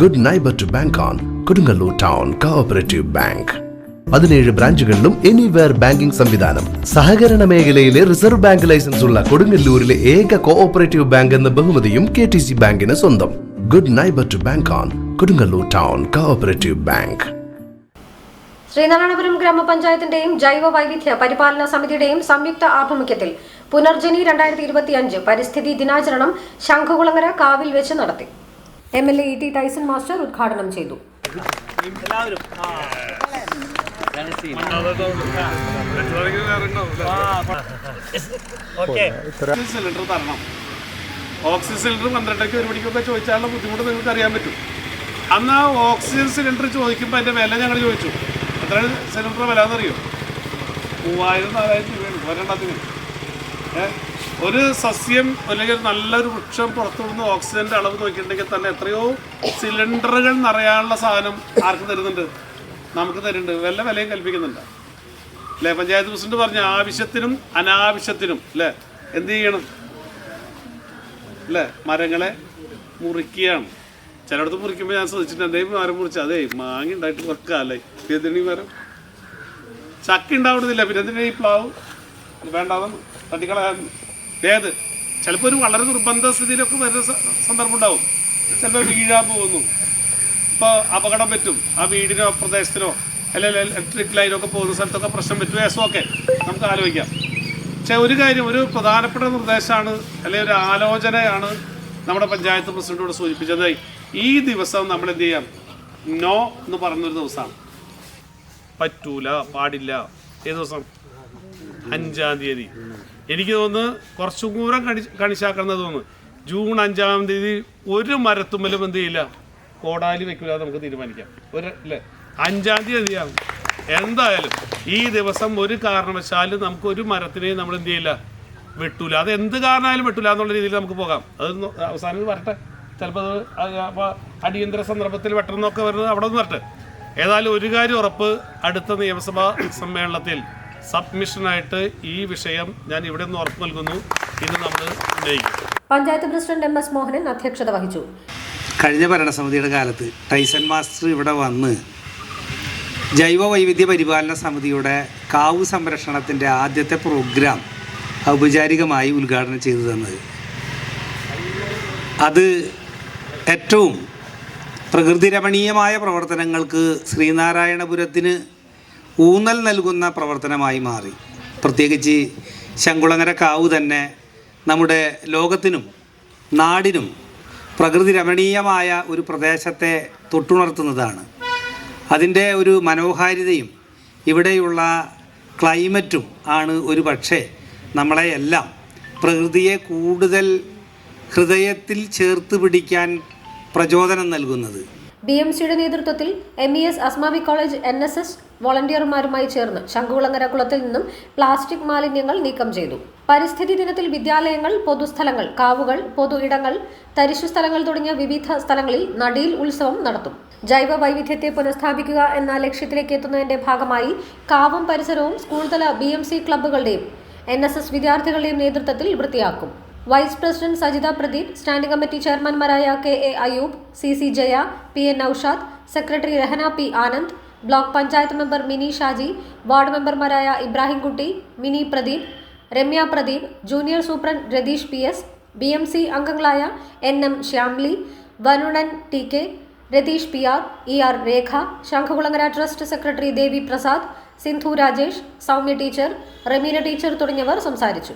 Good neighbour to bank on Kodungallur town cooperative bank പതിനേഴ് ബ്രാഞ്ചുകളിലും anywhere banking സംവിധാനം. സഹകരണ മേഖലയിലെ റിസർവ് ബാങ്ക് ലൈസൻസ് ഉള്ള കൊടുങ്ങല്ലൂരിലെ ഏക കോഓപ്പറേറ്റീവ് ബാങ്ക് എന്ന ബഹുമതിയും കെ ടി സി ബാങ്കിന് സ്വന്തം. Good neighbour to bank on Kodungallur town cooperative bank Sreenarayanapuram ഗ്രാമപഞ്ചായത്തിന്റെയും ജൈവ വൈവിധ്യ പരിപാലന സമിതിയുടെയും സംയുക്ത ആഭിമുഖ്യത്തിൽ പുനർജനി രണ്ടായിരത്തി ഇരുപത്തിയഞ്ച് പരിസ്ഥിതി ദിനാചരണം ശംഖുകുളങ്ങര കാവിൽ വെച്ച് നടത്തി. M L A E T Tyson master ഉദ്ഘാടനം ചെയ്തു. ഓക്സിജൻ സിലിണ്ടർ തരണം. ഓക്സിജൻ സിലിണ്ടർ പന്ത്രണ്ടരയ്ക്ക് ഒരു മണിക്കൊക്കെ ചോദിച്ചാലുള്ള ബുദ്ധിമുട്ട് നിങ്ങൾക്ക് അറിയാൻ പറ്റും. അന്ന് ആ ഓക്സിജൻ സിലിണ്ടർ ചോദിക്കുമ്പോൾ അതിന്റെ വില ഞങ്ങൾ ചോദിച്ചു. എത്ര സിലിണ്ടർ വില എന്നറിയോ? മൂവായിരം നാലായിരം രൂപയാണ് ഒരെണ്ണത്തിന്. ഏ? ഒരു സസ്യം അല്ലെങ്കിൽ നല്ലൊരു വൃക്ഷം പുറത്തുവിടുന്ന ഓക്സിജന്റെ അളവ് നോക്കിയിട്ടുണ്ടെങ്കിൽ തന്നെ എത്രയോ സിലിണ്ടറുകൾ നിറയാനുള്ള സാധനം ആർക്ക് തരുന്നുണ്ട്. നമുക്ക് തരുന്നുണ്ട്. വല്ല വിലയും കൽപ്പിക്കുന്നുണ്ട്. അല്ലേ? പഞ്ചായത്ത് പ്രസിഡന്റ് പറഞ്ഞ ആവശ്യത്തിനും അനാവശ്യത്തിനും അല്ലേ? എന്ത് ചെയ്യണം? അല്ലേ? മരങ്ങളെ മുറിക്കുകയാണ്. ചിലയിടത്ത് മുറിക്കുമ്പോൾ ഞാൻ ശ്രദ്ധിച്ചിട്ടുണ്ട്. എന്തെങ്കിലും മരം മുറിച്ച്? അതേ മാങ്ങ ഉണ്ടായിട്ട് വെക്കാല്ലേ എന്തിനീ മരം? ചക്ക ഉണ്ടാവുന്നില്ല പിന്നെ എന്തിനാ ഈ പ്ലാവ്? വേണ്ടാതെ തട്ടിക്കളയാൻ ഏത് ചിലപ്പോൾ ഒരു വളരെ നിർബന്ധ സ്ഥിതിയിലൊക്കെ വരുന്ന സന്ദർഭം ഉണ്ടാവും. ചിലപ്പോൾ വീഴാൻ പോകുന്നു. ഇപ്പോൾ അപകടം പറ്റും. ആ വീടിനോ പ്രദേശത്തിനോ അല്ലെങ്കിൽ ഇലക്ട്രിക് ലൈനൊക്കെ പോകുന്ന സ്ഥലത്തൊക്കെ പ്രശ്നം പറ്റും. ഏസമൊക്കെ നമുക്ക് ആലോചിക്കാം. പക്ഷേ ഒരു കാര്യം ഒരു പ്രധാനപ്പെട്ട നിർദ്ദേശമാണ് അല്ലെങ്കിൽ ഒരു ആലോചനയാണ് നമ്മുടെ പഞ്ചായത്ത് പ്രസിഡന്റോട് സൂചിപ്പിച്ചത്. ഈ ദിവസം നമ്മൾ എന്ത് ചെയ്യാം? നോ എന്ന് പറഞ്ഞൊരു ദിവസമാണ്. പറ്റൂല പാടില്ല. ഏത് ദിവസം? അഞ്ചാം തീയതി. എനിക്ക് തോന്നുന്നു കുറച്ചും കൂടെ കണി കണിശാക്കുന്നത് തോന്നുന്നു. ജൂൺ അഞ്ചാം തീയതി ഒരു മരത്തുമ്മലും എന്ത് ചെയ്യില്ല. കോടാലി വെക്കില്ല നമുക്ക് തീരുമാനിക്കാം. ഒരു അല്ലേ? അഞ്ചാം തീയതി എന്തായാലും ഈ ദിവസം ഒരു കാരണവശാലും നമുക്ക് ഒരു മരത്തിനെയും നമ്മൾ എന്ത് ചെയ്യില്ല. വെട്ടൂല. അത് എന്ത് കാരണമായാലും വെട്ടൂല എന്നുള്ള രീതിയിൽ നമുക്ക് പോകാം. അത് അവസാനം വരട്ടെ. ചിലപ്പോൾ അത് അപ്പോൾ അടിയന്തര സന്ദർഭത്തിൽ വെട്ടണമെന്നൊക്കെ വരുന്നത് അവിടെ നിന്ന് വരട്ടെ. ഏതായാലും ഒരു കാര്യം ഉറപ്പ് അടുത്ത നിയമസഭാ സമ്മേളനത്തിൽ സബ്മിഷനായിട്ട് ഈ വിഷയം ഞാൻ ഇവിടെ നിന്ന് ഉറപ്പ് നൽകുന്നു. ഇന്ന് നമ്മൾ ഉന്നയിക്കും. Panchayat president M S Mohanan അധ്യക്ഷത വഹിച്ചു. കഴിഞ്ഞ ഭരണസമിതിയുടെ കാലത്ത് ടൈസൺ മാസ്റ്റർ ഇവിടെ വന്ന് ജൈവ വൈവിധ്യ പരിപാലന സമിതിയുടെ കാവ് സംരക്ഷണത്തിന്റെ ആദ്യത്തെ പ്രോഗ്രാം ഔപചാരികമായി ഉദ്ഘാടനം ചെയ്തു തന്നത്. അത് ഏറ്റവും പ്രകൃതിരമണീയമായ പ്രവർത്തനങ്ങൾക്ക് ശ്രീനാരായണപുരത്തിന് ഊന്നൽ നൽകുന്ന പ്രവർത്തനമായി മാറി. പ്രത്യേകിച്ച് ശങ്കുളങ്ങര കാവ് തന്നെ നമ്മുടെ ലോകത്തിനും നാടിനും പ്രകൃതി രമണീയമായ ഒരു പ്രദേശത്തെ തൊട്ടുണർത്തുന്നതാണ്. അതിന്റെ ഒരു മനോഹാരിതയും ഇവിടെയുള്ള ക്ലൈമറ്റും ആണ് ഒരു പക്ഷേ നമ്മളെയെല്ലാം പ്രകൃതിയെ കൂടുതൽ ഹൃദയത്തിൽ ചേർത്ത് പിടിക്കാൻ പ്രചോദനം നൽകുന്നത്. ബി എം സിയുടെ നേതൃത്വത്തിൽ M E S Asmabi college N S S വോളണ്ടിയർമാരുമായി ചേർന്ന് ശംഖുകുളങ്ങര കുളത്തിൽ നിന്നും പ്ലാസ്റ്റിക് മാലിന്യങ്ങൾ നീക്കം ചെയ്തു. പരിസ്ഥിതി ദിനത്തിൽ വിദ്യാലയങ്ങൾ പൊതുസ്ഥലങ്ങൾ കാവുകൾ പൊതു ഇടങ്ങൾ തരിശു സ്ഥലങ്ങൾ തുടങ്ങിയ വിവിധ സ്ഥലങ്ങളിൽ നടിയിൽ ഉത്സവം നടത്തും. ജൈവ വൈവിധ്യത്തെ പുനഃസ്ഥാപിക്കുക എന്ന ലക്ഷ്യത്തിലേക്ക് എത്തുന്നതിന്റെ ഭാഗമായി കാവും പരിസരവും സ്കൂൾ തല ബി എം സി ക്ലബ്ബുകളുടെയും എൻ എസ് എസ് വിദ്യാർത്ഥികളുടെയും നേതൃത്വത്തിൽ വൃത്തിയാക്കും. Vice president Sajitha Pradeep standing committee ചെയർമാൻമാരായ K A Ayub C C Jaya P N Naushad secretary Rahana P Anand block panchayat member Mini Shaji ward മെമ്പർമാരായ Ibrahimkutty Mini Pradeep Ramya Pradeep junior superintendent Ratheesh P S B M C അംഗങ്ങളായ N M Shyamli Varunan T K Ratheesh P R E R Rekha Shankhukulangara trust secretary Devi Prasad Sindhu Rajesh Soumya teacher Rameena teacher തുടങ്ങിയവർ സംസാരിച്ചു.